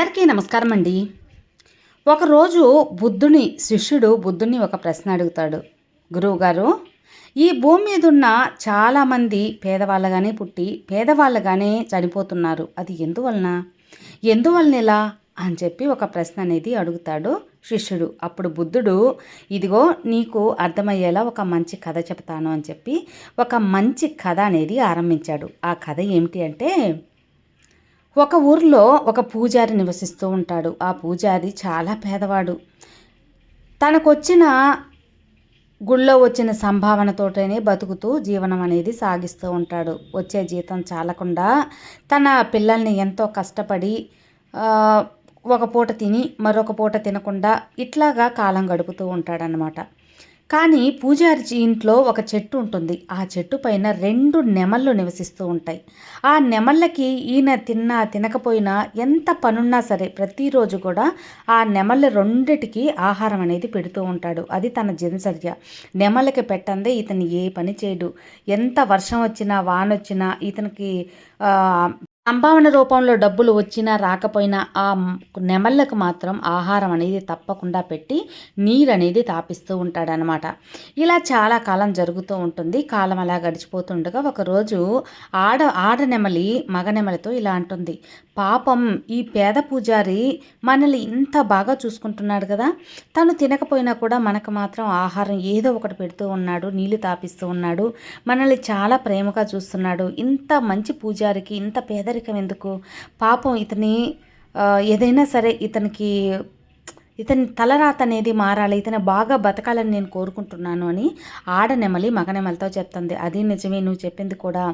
అందరికీ నమస్కారం అండి. ఒకరోజు బుద్ధుని శిష్యుడు బుద్ధుని ఒక ప్రశ్న అడుగుతాడు. గురువుగారు ఈ భూమి మీద ఉన్న చాలామంది పేదవాళ్ళగానే పుట్టి పేదవాళ్ళగానే చనిపోతున్నారు. అది ఎందువలన? ఎందువలన ఇలా? అని చెప్పి ఒక ప్రశ్న అనేది అడుగుతాడు శిష్యుడు. అప్పుడు బుద్ధుడు ఇదిగో నీకు అర్థమయ్యేలా ఒక మంచి కథ చెప్తాను అని చెప్పి ఒక మంచి కథ అనేది ఆరంభించాడు. ఆ కథ ఏమిటి అంటే ఒక ఊరిలో ఒక పూజారి నివసిస్తూ ఉంటాడు. ఆ పూజారి చాలా పేదవాడు. తనకొచ్చిన గుళ్ళో వచ్చిన సంభావనతోటనే బతుకుతూ జీవనం అనేది సాగిస్తూ ఉంటాడు. వచ్చే జీతం చాలకుండా తన పిల్లల్ని ఎంతో కష్టపడి ఒక పూట తిని మరొక పూట తినకుండా ఇట్లాగా కాలం గడుపుతూ ఉంటాడనమాట కానీ పూజారి ఇంట్లో ఒక చెట్టు ఉంటుంది. ఆ చెట్టు పైన రెండు నెమళ్ళు నివసిస్తూ ఉంటాయి. ఆ నెమళ్ళకి ఈయన తిన్నా తినకపోయినా ఎంత పనున్నా సరే ప్రతిరోజు కూడా ఆ నెమళ్ళ రెండిటికి ఆహారం అనేది పెడుతూ ఉంటాడు. అది తన దినచర్య. నెమళ్ళకి పెట్టందే ఇతను ఏ పని చేయడు. ఎంత వర్షం వచ్చినా వానొచ్చినా ఇతనికి సంభావన రూపంలో డబ్బులు వచ్చినా రాకపోయినా ఆ నెమళ్ళకు మాత్రం ఆహారం అనేది తప్పకుండా పెట్టి నీరు అనేది తాపిస్తూ ఉంటాడనమాట ఇలా చాలా కాలం జరుగుతూ ఉంటుంది. కాలం అలా గడిచిపోతుండగా ఒకరోజు ఆడ ఆడ నెమలి మగ నెమలితో ఇలా అంటుంది. పాపం ఈ పేద పూజారి మనల్ని ఇంత బాగా చూసుకుంటున్నాడు కదా. తను తినకపోయినా కూడా మనకు మాత్రం ఆహారం ఏదో ఒకటి పెడుతూ ఉన్నాడు నీళ్ళు తాపిస్తూ ఉన్నాడు. మనల్ని చాలా ప్రేమగా చూస్తున్నాడు. ఇంత మంచి పూజారికి ఇంత పేద పేదరికం ఎందుకు? పాపం ఇతని ఏదైనా సరే ఇతనికి ఇతని తలరాత అనేది మారాలి ఇతను బాగా బతకాలని నేను కోరుకుంటున్నాను అని ఆడనెమలి మగనెమలతో చెప్తుంది. అది నిజమే నువ్వు చెప్పింది కూడా.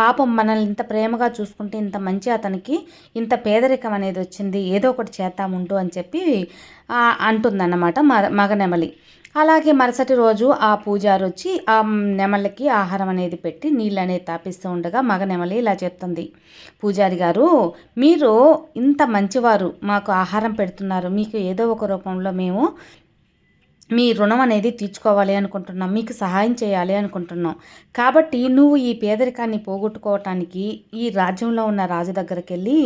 పాపం మనల్ని ఇంత ప్రేమగా చూసుకుంటే ఇంత మంచి అతనికి ఇంత పేదరికం అనేది వచ్చింది ఏదో ఒకటి చేద్దాముంటూ అని చెప్పి అంటుందన్నమాట మగ మగనెమలి అలాగే మరుసటి రోజు ఆ పూజారి వచ్చి ఆ నెమలికి ఆహారం అనేది పెట్టి నీళ్ళు అనేది తాపిస్తూ ఉండగా మగ నెమలి ఇలా చెప్తుంది. పూజారి గారు మీరు ఇంత మంచివారు మాకు ఆహారం పెడుతున్నారు. మీకు ఏదో ఒక రూపంలో మేము మీ రుణం అనేది తీర్చుకోవాలి అనుకుంటున్నాం మీకు సహాయం చేయాలి అనుకుంటున్నాం. కాబట్టి నువ్వు ఈ పేదరికాన్ని పోగొట్టుకోవటానికి ఈ రాజ్యంలో ఉన్న రాజు దగ్గరికి వెళ్ళి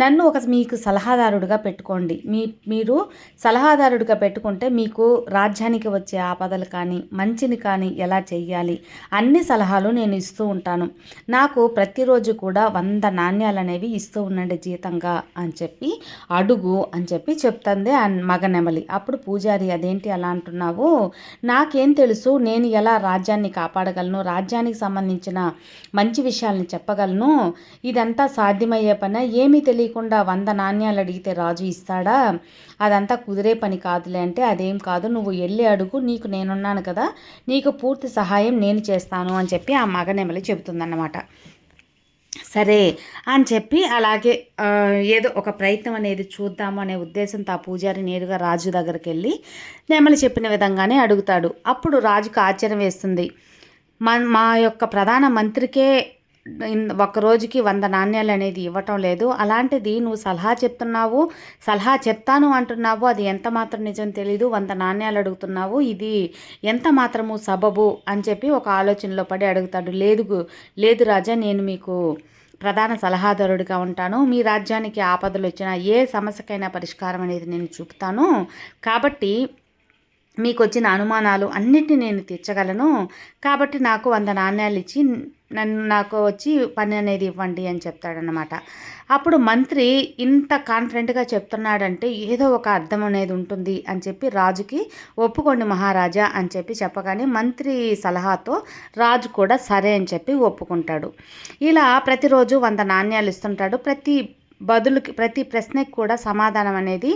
నన్ను ఒక మీకు సలహాదారుడిగా పెట్టుకోండి. మీ మీరు సలహాదారుడిగా పెట్టుకుంటే మీకు రాజ్యానికి వచ్చే ఆపదలు కానీ మంచిని కానీ ఎలా చేయాలి అన్ని సలహాలు నేను ఇస్తూ ఉంటాను. నాకు ప్రతిరోజు కూడా వంద నాణ్యాలు అనేవి ఇస్తూ ఉండండి జీతంగా అని చెప్పి అడుగు అని చెప్పి చెప్తుంది మగ నెమలి. అప్పుడు పూజారి అదేంటి అలా అంటున్నావు? నాకేం తెలుసు నేను ఎలా రాజ్యాన్ని కాపాడగలను రాజ్యానికి సంబంధించిన మంచి విషయాల్ని చెప్పగలను? ఇదంతా సాధ్యమయ్యే పని? ఏమీ తెలియకుండా వంద నాణ్యాలు అడిగితే రాజు ఇస్తాడా? అదంతా కుదిరే పని కాదులే అంటే అదేం కాదు. నువ్వు వెళ్ళి అడుగు నీకు నేనున్నాను కదా నీకు పూర్తి సహాయం నేను చేస్తాను అని చెప్పి ఆ మగనెమలి చెబుతుందన్నమాట. సరే అని చెప్పి అలాగే ఏదో ఒక ప్రయత్నం అనేది చూద్దాము అనే ఉద్దేశంతో ఆ పూజారి నేరుగా రాజు దగ్గరికి వెళ్ళి నెమలి చెప్పిన విధంగానే అడుగుతాడు. అప్పుడు రాజుకు ఆశ్చర్యం వేస్తుంది. మా యొక్క ప్రధాన మంత్రికే ఒక రోజుకి వంద నాణ్యాలు అనేది ఇవ్వటం లేదు. అలాంటిది నువ్వు సలహా చెప్తున్నావు సలహా చెప్తాను అంటున్నావు అది ఎంత మాత్రం నిజం తెలీదు వంద నాణ్యాలు అడుగుతున్నావు ఇది ఎంత మాత్రము సబబు అని చెప్పి ఒక ఆలోచనలో పడి అడుగుతాడు. లేదు లేదు రాజా నేను మీకు ప్రధాన సలహాదారుడిగా ఉంటాను. మీ రాజ్యానికి ఆపదలు వచ్చిన ఏ సమస్యకైనా పరిష్కారం అనేది నేను చూపుతాను. కాబట్టి మీకు వచ్చిన అనుమానాలు అన్నిటిని నేను తీర్చగలను. కాబట్టి నాకు వంద నాణ్యాలు ఇచ్చి నన్ను నాకు వచ్చి పని అనేది ఇవ్వండి అని చెప్తాడనమాట అప్పుడు మంత్రి ఇంత కాన్ఫిడెంట్గా చెప్తున్నాడంటే ఏదో ఒక అర్థం అనేది ఉంటుంది అని చెప్పి రాజుకి ఒప్పుకోండి మహారాజా అని చెప్పి చెప్పగానే మంత్రి సలహాతో రాజు కూడా సరే అని చెప్పి ఒప్పుకుంటాడు. ఇలా ప్రతిరోజు వంద నాణ్యాలు ఇస్తుంటాడు. ప్రతి బదులుకి ప్రతి ప్రశ్నకి కూడా సమాధానం అనేది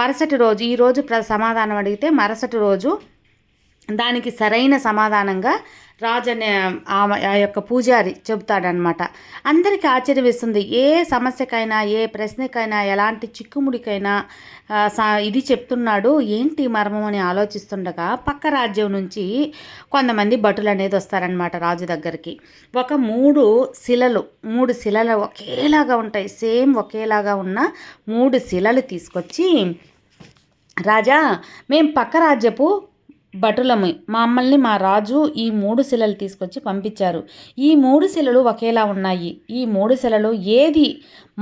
మరుసటి రోజు ఈరోజు ప్ర సమాధానం అడిగితే మరుసటి రోజు దానికి సరైన సమాధానంగా రాజు అనే ఆ యొక్క పూజారి చెబుతాడనమాట అందరికీ ఆశ్చర్యం వేస్తుంది ఏ సమస్యకైనా ఏ ప్రశ్నకైనా ఎలాంటి చిక్కుముడికైనా ఇది చెప్తున్నాడు. ఏంటి మర్మం అని ఆలోచిస్తుండగా పక్క రాజ్యం నుంచి కొంతమంది భటులు అనేది వస్తారనమాట రాజు దగ్గరికి. ఒక మూడు శిలలు మూడు శిలలు ఒకేలాగా ఉంటాయి. సేమ్ ఒకేలాగా ఉన్న మూడు శిలలు తీసుకొచ్చి రాజా మేము పక్క రాజ్యపు భటులము మమ్మల్ని మా రాజు ఈ మూడు శిలలు తీసుకొచ్చి పంపించారు. ఈ మూడు శిలలు ఒకేలా ఉన్నాయి. ఈ మూడు శిలలు ఏది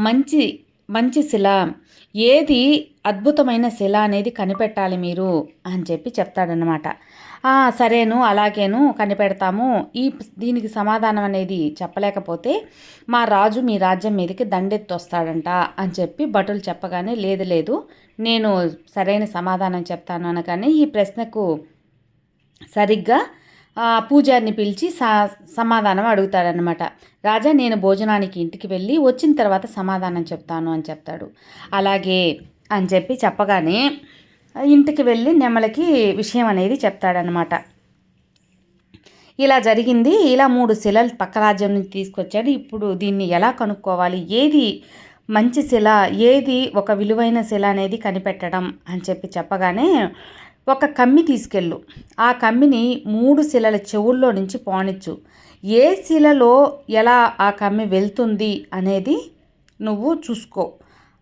మంచి మంచి శిల ఏది అద్భుతమైన శిల అనేది కనిపెట్టాలి మీరు అని చెప్పి చెప్తాడనమాట సరేను అలాగేను కనిపెడతాము. ఈ దీనికి సమాధానం అనేది చెప్పలేకపోతే మా రాజు మీ రాజ్యం మీదకి దండెత్తొస్తాడంట అని చెప్పి భటులు చెప్పగానే లేదు లేదు నేను సరైన సమాధానం చెప్తాను అనగానే ఈ ప్రశ్నకు సరిగ్గా పూజారిని పిలిచి సా సమాధానం అడుగుతాడనమాట రాజా నేను భోజనానికి ఇంటికి వెళ్ళి వచ్చిన తర్వాత సమాధానం చెప్తాను అని చెప్తాడు. అలాగే అని చెప్పి చెప్పగానే ఇంటికి వెళ్ళి నెమలికి విషయం అనేది చెప్తాడనమాట ఇలా జరిగింది. ఇలా మూడు శిలలు పక్క రాజ్యం నుంచి తీసుకొచ్చాడు. ఇప్పుడు దీన్ని ఎలా కనుక్కోవాలి? ఏది మంచి శిల? ఏది ఒక విలువైన శిల అనేది కనిపెట్టడం? అని చెప్పి చెప్పగానే ఒక కమ్మి తీసుకెళ్ళు. ఆ కమ్మిని మూడు శిలల చెవుల్లో నుంచి పోనిచ్చు ఏ శిలలో ఎలా ఆ కమ్మి వెళ్తుంది అనేది నువ్వు చూసుకో.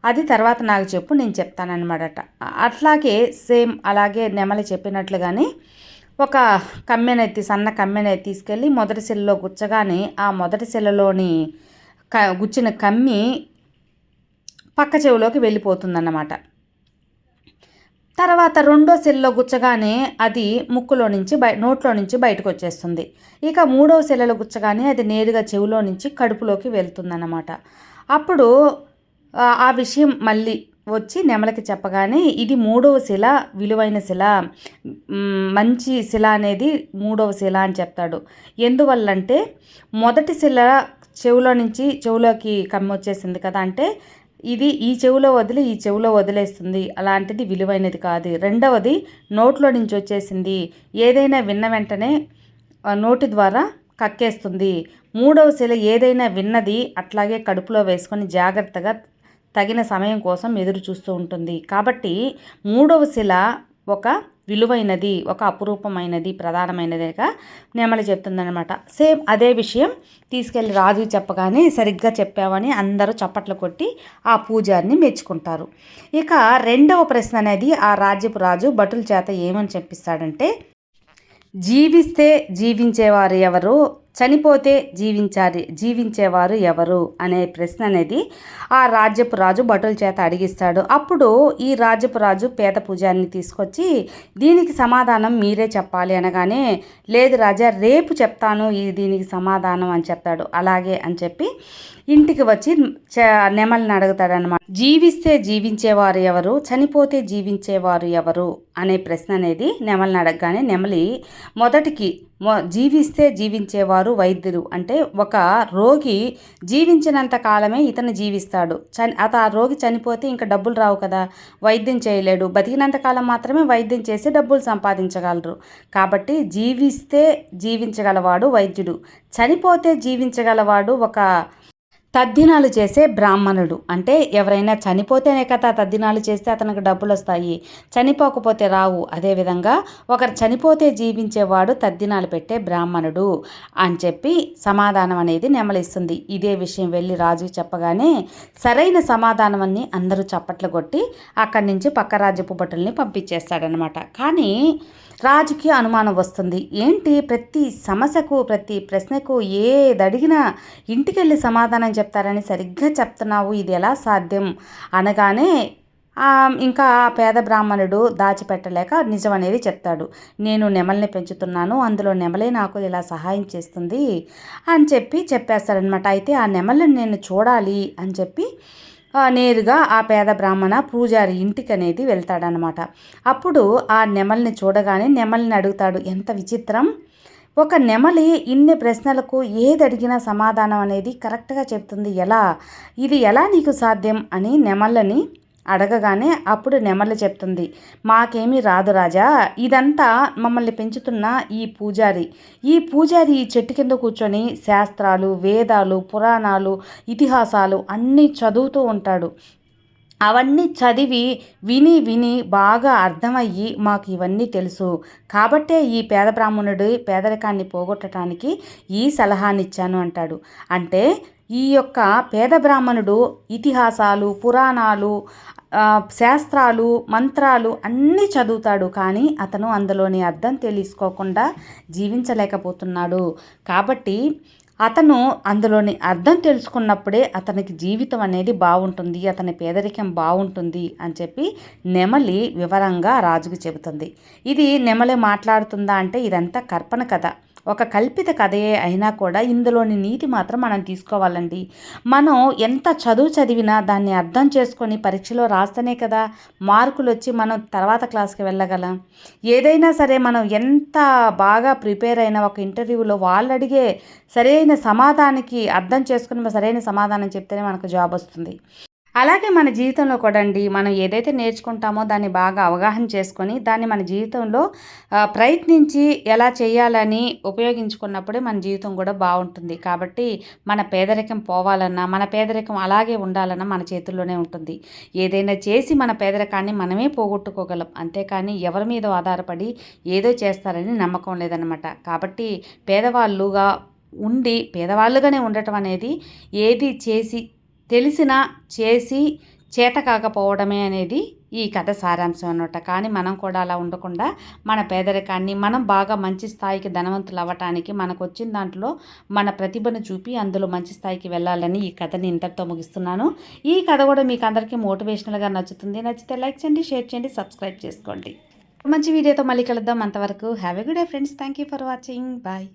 అది తర్వాత నాకు చెప్పు నేను చెప్తానన్నమాట అట్లాగే సేమ్ అలాగే నెమలి చెప్పినట్లుగానే ఒక కమ్మెనైతే సన్న కమ్మెనైతే తీసుకెళ్ళి మొదటి శిలలో గుచ్చగానే ఆ మొదటి శిలలోని క గుచ్చిన కమ్మి పక్క చెవిలోకి వెళ్ళిపోతుందన్నమాట. తర్వాత రెండో సెల్లో గుచ్చగానే అది ముక్కులో నుంచి బయ నోట్లో నుంచి బయటకు వచ్చేస్తుంది ఇక మూడవ సెల్లలో గుచ్చగానే అది నేరుగా చెవిలో నుంచి కడుపులోకి వెళ్తుందన్నమాట. అప్పుడు ఆ విషయం మళ్ళీ వచ్చి నెమలకి చెప్పగానే ఇది మూడవ శిల విలువైన శిల మంచి శిల అనేది మూడవ శిల అని చెప్తాడు. ఎందువల్లంటే మొదటి శిల చెవులో నుంచి చెవులోకి కమ్మి వచ్చేసింది కదా అంటే ఇది ఈ చెవిలో వదిలి ఈ చెవిలో వదిలేస్తుంది. అలాంటిది విలువైనది కాదు. రెండవది నోట్లో నుంచి వచ్చేసింది. ఏదైనా విన్న వెంటనే నోటి ద్వారా కక్కేస్తుంది. మూడవ శిల ఏదైనా విన్నది అట్లాగే కడుపులో వేసుకొని జాగ్రత్తగా తగిన సమయం కోసం ఎదురు చూస్తూ ఉంటుంది. కాబట్టి మూడవ శిల ఒక విలువైనది ఒక అపురూపమైనది ప్రధానమైనదిగా నెమలి చెప్తుందనమాట సేమ్ అదే విషయం తీసుకెళ్ళి రాజు చెప్పగానే సరిగ్గా చెప్పావని అందరూ చప్పట్లు కొట్టి ఆ పూజారిని మెచ్చుకుంటారు. ఇక రెండవ ప్రశ్న అనేది ఆ రాజ్యపు రాజు భటుల చేత ఏమని చెప్పిస్తాడంటే జీవిస్తే జీవించేవారు ఎవరు? చనిపోతే జీవించాలి జీవించేవారు ఎవరు? అనే ప్రశ్న అనేది ఆ రాజ్యపు రాజు భటుల చేత అడిగిస్తాడు. అప్పుడు ఈ రాజ్యపు రాజు పేద పూజాన్ని తీసుకొచ్చి దీనికి సమాధానం మీరే చెప్పాలి అనగానే లేదు రాజా రేపు చెప్తాను ఈ దీనికి సమాధానం అని చెప్తాడు. అలాగే అని చెప్పి ఇంటికి వచ్చి నెమల్ని అడుగుతాడనమాట జీవిస్తే జీవించేవారు ఎవరు? చనిపోతే జీవించేవారు ఎవరు? అనే ప్రశ్న అనేది నెమలిని అడగగానే నెమలి మొదటికి జీవిస్తే జీవించేవారు వైద్యులు. అంటే ఒక రోగి జీవించినంత కాలమే ఇతను జీవిస్తాడు. చని అత ఆ రోగి చనిపోతే ఇంకా డబ్బులు రావు కదా. వైద్యం చేయలేడు. బతికినంత కాలం మాత్రమే వైద్యం చేసి డబ్బులు సంపాదించగలరు. కాబట్టి జీవిస్తే జీవించగలవాడు వైద్యుడు. చనిపోతే జీవించగలవాడు ఒక తద్దినాలు చేసే బ్రాహ్మణుడు. అంటే ఎవరైనా చనిపోతేనే కదా తద్దినాలు చేస్తే అతనికి డబ్బులు వస్తాయి చనిపోకపోతే రావు. అదేవిధంగా ఒకరు చనిపోతే జీవించేవాడు తద్దినాలు పెట్టే బ్రాహ్మణుడు అని చెప్పి సమాధానం అనేది నెమలిస్తుంది. ఇదే విషయం వెళ్ళి రాజు చెప్పగానే సరైన సమాధానం అన్ని అందరూ చప్పట్లు కొట్టి అక్కడి నుంచి పక్క రాజ్యపు భటుల్ని పంపించేస్తాడనమాట కానీ రాజుకి అనుమానం వస్తుంది. ఏంటి? ప్రతి సమస్యకు ప్రతి ప్రశ్నకు ఏదడిగినా ఇంటికెళ్ళి సమాధానం చెప్తారని సరిగ్గా చెప్తున్నావు ఇది ఎలా సాధ్యం? అనగానే ఇంకా ఆ పేద బ్రాహ్మణుడు దాచిపెట్టలేక నిజం అనేది చెప్తాడు. నేను నెమల్ని పెంచుతున్నాను అందులో నెమలే నాకు ఇలా సహాయం చేస్తుంది అని చెప్పి చెప్పేస్తాడనమాట అయితే ఆ నెమలిని నేను చూడాలి అని చెప్పి నేరుగా ఆ పేద బ్రాహ్మణ పూజారి ఇంటికి అనేది వెళ్తాడనమాట అప్పుడు ఆ నెమలిని చూడగానే నెమలిని అడుగుతాడు ఎంత విచిత్రం! ఒక నెమలి ఇన్ని ప్రశ్నలకు ఏది అడిగినా సమాధానం అనేది కరెక్ట్గా చెప్తుంది. ఎలా? ఇది ఎలా నీకు సాధ్యం? అని నెమళ్ళని అడగగానే అప్పుడు నెమలి చెప్తుంది. మాకేమీ రాదు రాజా. ఇదంతా మమ్మల్ని పెంచుతున్న ఈ పూజారి. ఈ పూజారి ఈ చెట్టు కింద కూర్చొని శాస్త్రాలు వేదాలు పురాణాలు ఇతిహాసాలు అన్నీ చదువుతూ ఉంటాడు. అవన్నీ చదివి విని విని బాగా అర్థమయ్యి మాకు ఇవన్నీ తెలుసు. కాబట్టే ఈ పేద బ్రాహ్మణుడి పేదరికాన్ని పోగొట్టడానికి ఈ సలహానిచ్చాను అంటాడు. అంటే ఈ యొక్క పేద బ్రాహ్మణుడు ఇతిహాసాలు పురాణాలు శాస్త్రాలు మంత్రాలు అన్నీ చదువుతాడు. కానీ అతను అందులోని అర్థం తెలుసుకోకుండా జీవించలేకపోతున్నాడు. కాబట్టి అతను అందులోని అర్థం తెలుసుకున్నప్పుడే అతనికి జీవితం అనేది బాగుంటుంది అతని పేదరికం బాగుంటుంది అని చెప్పి నెమలి వివరంగా రాజుకు చెబుతుంది. ఇది నెమలి మాట్లాడుతుందా అంటే ఇదంతా కల్పన కథ. ఒక కల్పిత కథయే అయినా కూడా ఇందులోని నీతి మాత్రం మనం తీసుకోవాలండి. మనం ఎంత చదువు చదివినా దాన్ని అర్థం చేసుకొని పరీక్షలో రాస్తేనే కదా మార్కులు వచ్చి మనం తర్వాత క్లాస్కి వెళ్ళగలం. ఏదైనా సరే మనం ఎంత బాగా ప్రిపేర్ అయిన ఒక ఇంటర్వ్యూలో వాళ్ళు అడిగే సరైన సమాధానికి అర్థం చేసుకుని సరైన సమాధానం చెప్తేనే మనకు జాబ్ వస్తుంది అలాగే మన జీవితంలో కూడా అండి మనం ఏదైతే నేర్చుకుంటామో దాన్ని బాగా అవగాహన చేసుకొని దాన్ని మన జీవితంలో ప్రయత్నించి ఎలా చేయాలని ఉపయోగించుకున్నప్పుడే మన జీవితం కూడా బాగుంటుంది. కాబట్టి మన పేదరికం పోవాలన్నా మన పేదరికం అలాగే ఉండాలన్నా మన చేతుల్లోనే ఉంటుంది. ఏదైనా చేసి మన పేదరికాన్ని మనమే పోగొట్టుకోగలం. అంతేకాని ఎవరి మీద ఆధారపడి ఏదో చేస్తారని నమ్మకం లేదనమాట కాబట్టి పేదవాళ్ళుగా ఉండి పేదవాళ్ళుగానే ఉండటం అనేది ఏది చేసి తెలిసిన చేసి చేత కాకపోవడమే అనేది ఈ కథ సారాంశం అనమాట కానీ మనం కూడా అలా ఉండకుండా మన పేదరికాన్ని మనం బాగా మంచి స్థాయికి ధనవంతులు అవ్వటానికి మనకు వచ్చిన దాంట్లో మన ప్రతిభను చూపి అందులో మంచి స్థాయికి వెళ్ళాలని ఈ కథని ఇంతటితో ముగిస్తున్నాను. ఈ కథ కూడా మీకు అందరికీ మోటివేషనల్గా నచ్చుతుంది. నచ్చితే లైక్ చేయండి షేర్ చేయండి సబ్స్క్రైబ్ చేసుకోండి. మంచి వీడియోతో మళ్ళీ కలుద్దాం. అంతవరకు have a good day friends. Thank you for watching. Bye.